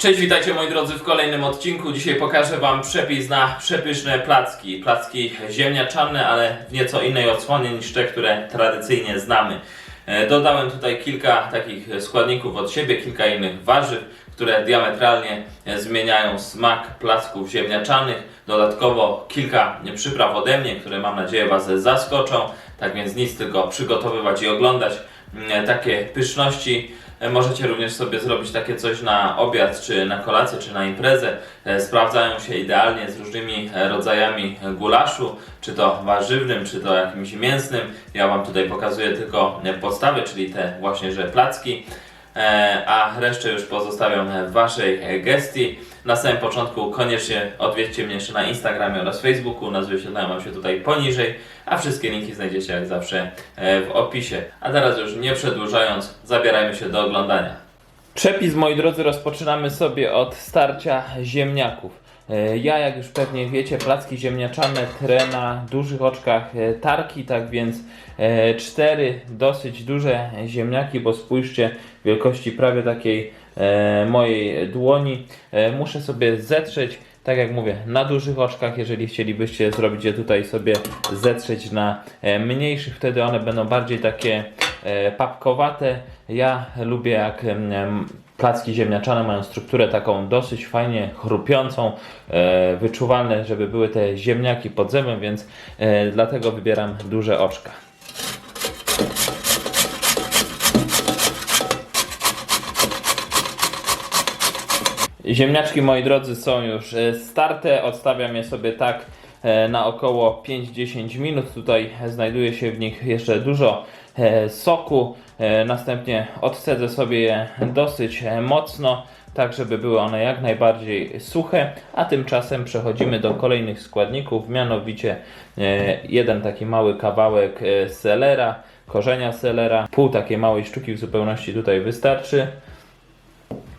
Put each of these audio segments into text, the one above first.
Cześć, witajcie moi drodzy w kolejnym odcinku. Dzisiaj pokażę Wam przepis na przepyszne placki. Placki ziemniaczane, ale w nieco innej odsłonie niż te, które tradycyjnie znamy. E, Dodałem tutaj kilka takich składników od siebie, kilka innych warzyw, które diametralnie e, zmieniają smak placków ziemniaczanych. Dodatkowo kilka przypraw ode mnie, które mam nadzieję Was zaskoczą. Tak więc nic, tylko przygotowywać i oglądać mm, takie pyszności. E, Możecie również sobie zrobić takie coś na obiad, czy na kolację, czy na imprezę. E, Sprawdzają się idealnie z różnymi e, rodzajami gulaszu, czy to warzywnym, czy to jakimś mięsnym. Ja Wam tutaj pokazuję tylko podstawy, czyli te właśnie, że placki. E, a resztę już pozostawiam w Waszej e, gestii. Na samym początku koniecznie odwiedźcie mnie jeszcze na Instagramie oraz Facebooku, nazwy wyświetlają się tutaj poniżej, a wszystkie linki znajdziecie jak zawsze e, w opisie. A teraz już nie przedłużając, zabierajmy się do oglądania. Przepis, moi drodzy, rozpoczynamy sobie od starcia ziemniaków. E, Ja, jak już pewnie wiecie, placki ziemniaczane trę na dużych oczkach e, tarki, tak więc e, cztery dosyć duże ziemniaki, bo spójrzcie, wielkości prawie takiej mojej dłoni. Muszę sobie zetrzeć, tak jak mówię, na dużych oczkach, jeżeli chcielibyście zrobić je tutaj sobie zetrzeć na mniejszych, wtedy one będą bardziej takie papkowate. Ja lubię jak placki ziemniaczane mają strukturę taką dosyć fajnie chrupiącą, e, wyczuwalne, żeby były te ziemniaki pod zębem, więc e, dlatego wybieram duże oczka. Ziemniaczki, moi drodzy, są już e, starte. Odstawiam je sobie tak e, na około 5-10 minut. Tutaj znajduje się w nich jeszcze dużo soku. E, Następnie odcedzę sobie je dosyć e, mocno, tak żeby były one jak najbardziej suche. A tymczasem przechodzimy do kolejnych składników, mianowicie e, jeden taki mały kawałek e, selera, korzenia selera, pół takiej małej sztuki w zupełności tutaj wystarczy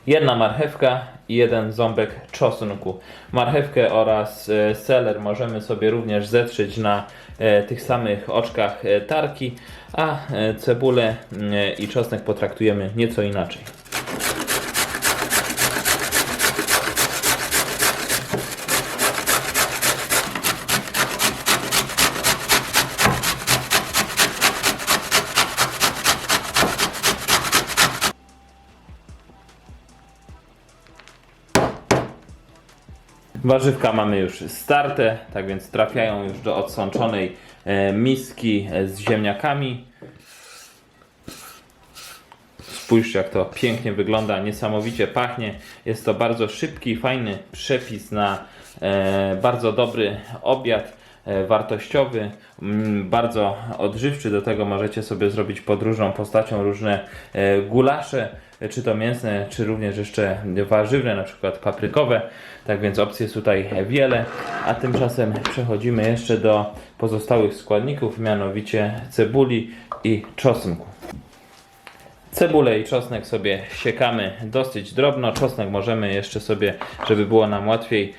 jedna marchewka jeden ząbek czosnku. Marchewkę oraz e, seler możemy sobie również zetrzeć na e, tych samych oczkach e, tarki, a cebulę e, i czosnek potraktujemy nieco inaczej. Warzywka mamy już starte, tak więc trafiają już do odsączonej e, miski e, z ziemniakami. Spójrzcie jak to pięknie wygląda, niesamowicie pachnie. Jest to bardzo szybki, fajny przepis na e, bardzo dobry obiad, wartościowy, mm, bardzo odżywczy. Do tego możecie sobie zrobić podróżną postacią różne e, gulasze, e, czy to mięsne, czy również jeszcze warzywne, na przykład paprykowe. Tak więc opcji jest tutaj wiele, a tymczasem przechodzimy jeszcze do pozostałych składników, mianowicie cebuli i czosnku. Cebulę i czosnek sobie siekamy dosyć drobno. Czosnek możemy jeszcze sobie, żeby było nam łatwiej e,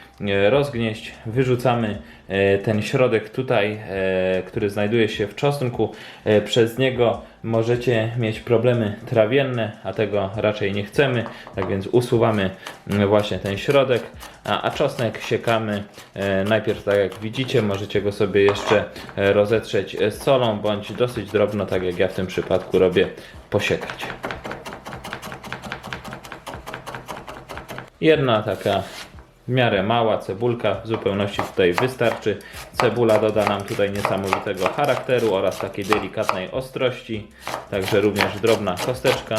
rozgnieść, wyrzucamy e, ten środek tutaj, e, który znajduje się w czosnku. E, Przez niego możecie mieć problemy trawienne, a tego raczej nie chcemy. Tak więc usuwamy właśnie ten środek, a, czosnek siekamy e, najpierw tak jak widzicie. Możecie go sobie jeszcze e, rozetrzeć e, z solą, bądź dosyć drobno, tak jak ja w tym przypadku robię, posiekać. Jedna taka w miarę mała cebulka w zupełności tutaj wystarczy. Cebula doda nam tutaj niesamowitego charakteru oraz takiej delikatnej ostrości. Także również drobna kosteczka.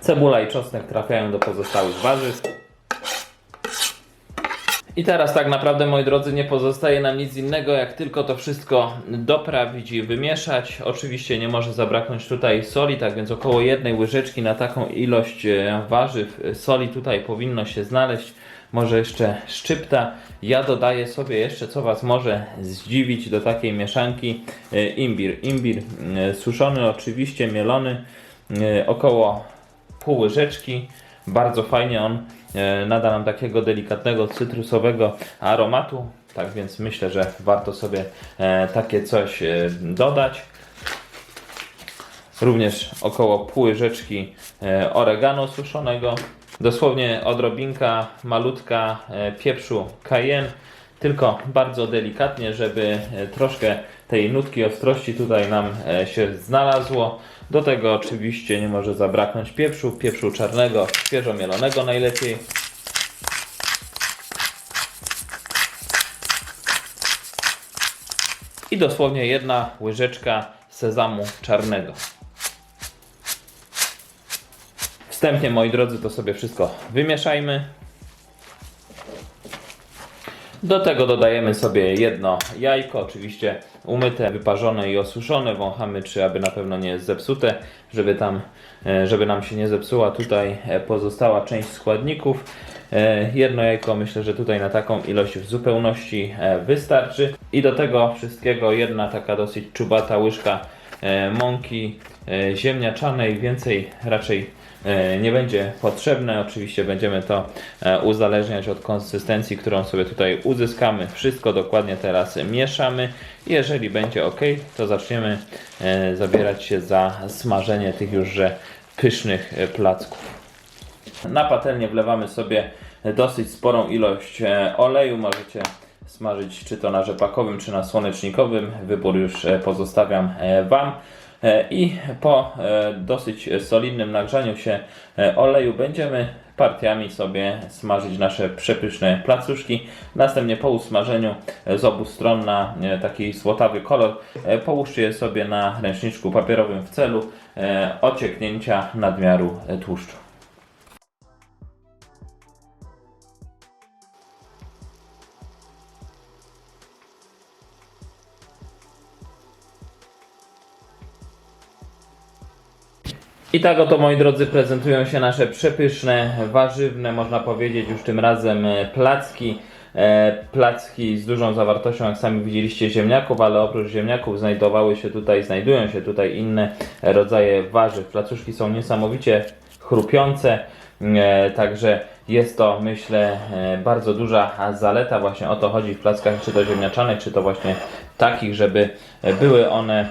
Cebula i czosnek trafiają do pozostałych warzyw. I teraz tak naprawdę, moi drodzy, nie pozostaje nam nic innego, jak tylko to wszystko doprawić i wymieszać. Oczywiście nie może zabraknąć tutaj soli, tak więc około jednej łyżeczki na taką ilość e, warzyw e, soli tutaj powinno się znaleźć. Może jeszcze szczypta. Ja dodaję sobie jeszcze, co Was może zdziwić do takiej mieszanki, e, imbir. Imbir suszony, oczywiście mielony, około pół łyżeczki. Bardzo fajnie on nada nam takiego delikatnego cytrusowego aromatu. Tak więc myślę, że warto sobie e, takie coś e, dodać. również około pół łyżeczki e, oregano suszonego, dosłownie odrobinka malutka e, pieprzu cayenne, tylko bardzo delikatnie, żeby e, troszkę tej nutki ostrości tutaj nam e, się znalazło. Do tego oczywiście nie może zabraknąć pieprzu, pieprzu czarnego, świeżo mielonego najlepiej. I dosłownie jedna łyżeczka sezamu czarnego. Wstępnie, moi drodzy, to sobie wszystko wymieszajmy. Do tego dodajemy sobie jedno jajko, oczywiście umyte, wyparzone i osuszone. Wąchamy, czy aby na pewno nie jest zepsute, żeby tam, e, żeby nam się nie zepsuła tutaj e, pozostała część składników. E, Jedno jajko myślę, że tutaj na taką ilość w zupełności wystarczy. I do tego wszystkiego jedna taka dosyć czubata łyżka mąki ziemniaczanej. Więcej raczej nie będzie potrzebne. Oczywiście będziemy to e, uzależniać od konsystencji, którą sobie tutaj uzyskamy. Wszystko dokładnie teraz mieszamy. Jeżeli będzie ok, to zaczniemy e, zabierać się za smażenie tych już pysznych e, placków. Na patelnię wlewamy sobie dosyć sporą ilość e, oleju. Możecie smażyć czy to na rzepakowym, czy na słonecznikowym. Wybór już e, pozostawiam e, Wam. E, I po e, dosyć solidnym nagrzaniu się e, oleju będziemy partiami sobie smażyć nasze przepyszne placuszki. Następnie po usmażeniu z obu stron na taki złotawy kolor połóżcie je sobie na ręczniczku papierowym w celu ocieknięcia nadmiaru tłuszczu. I tak oto moi drodzy prezentują się nasze przepyszne, warzywne, można powiedzieć już tym razem e, placki. E, placki z dużą zawartością, jak sami widzieliście, ziemniaków, ale oprócz ziemniaków znajdowały się tutaj, znajdują się tutaj inne rodzaje warzyw. Placuszki są niesamowicie chrupiące, e, także jest to myślę bardzo duża zaleta, właśnie o to chodzi w plackach, czy to ziemniaczanych, czy to właśnie takich, żeby były one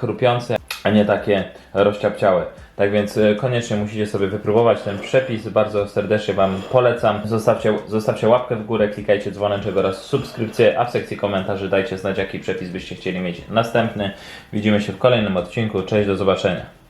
chrupiące, a nie takie rozciapciałe. Tak więc e, koniecznie musicie sobie wypróbować ten przepis. Bardzo serdecznie Wam polecam. Zostawcie, zostawcie łapkę w górę, klikajcie dzwoneczek oraz subskrypcję, a w sekcji komentarzy dajcie znać, jaki przepis byście chcieli mieć następny. Widzimy się w kolejnym odcinku. Cześć, do zobaczenia.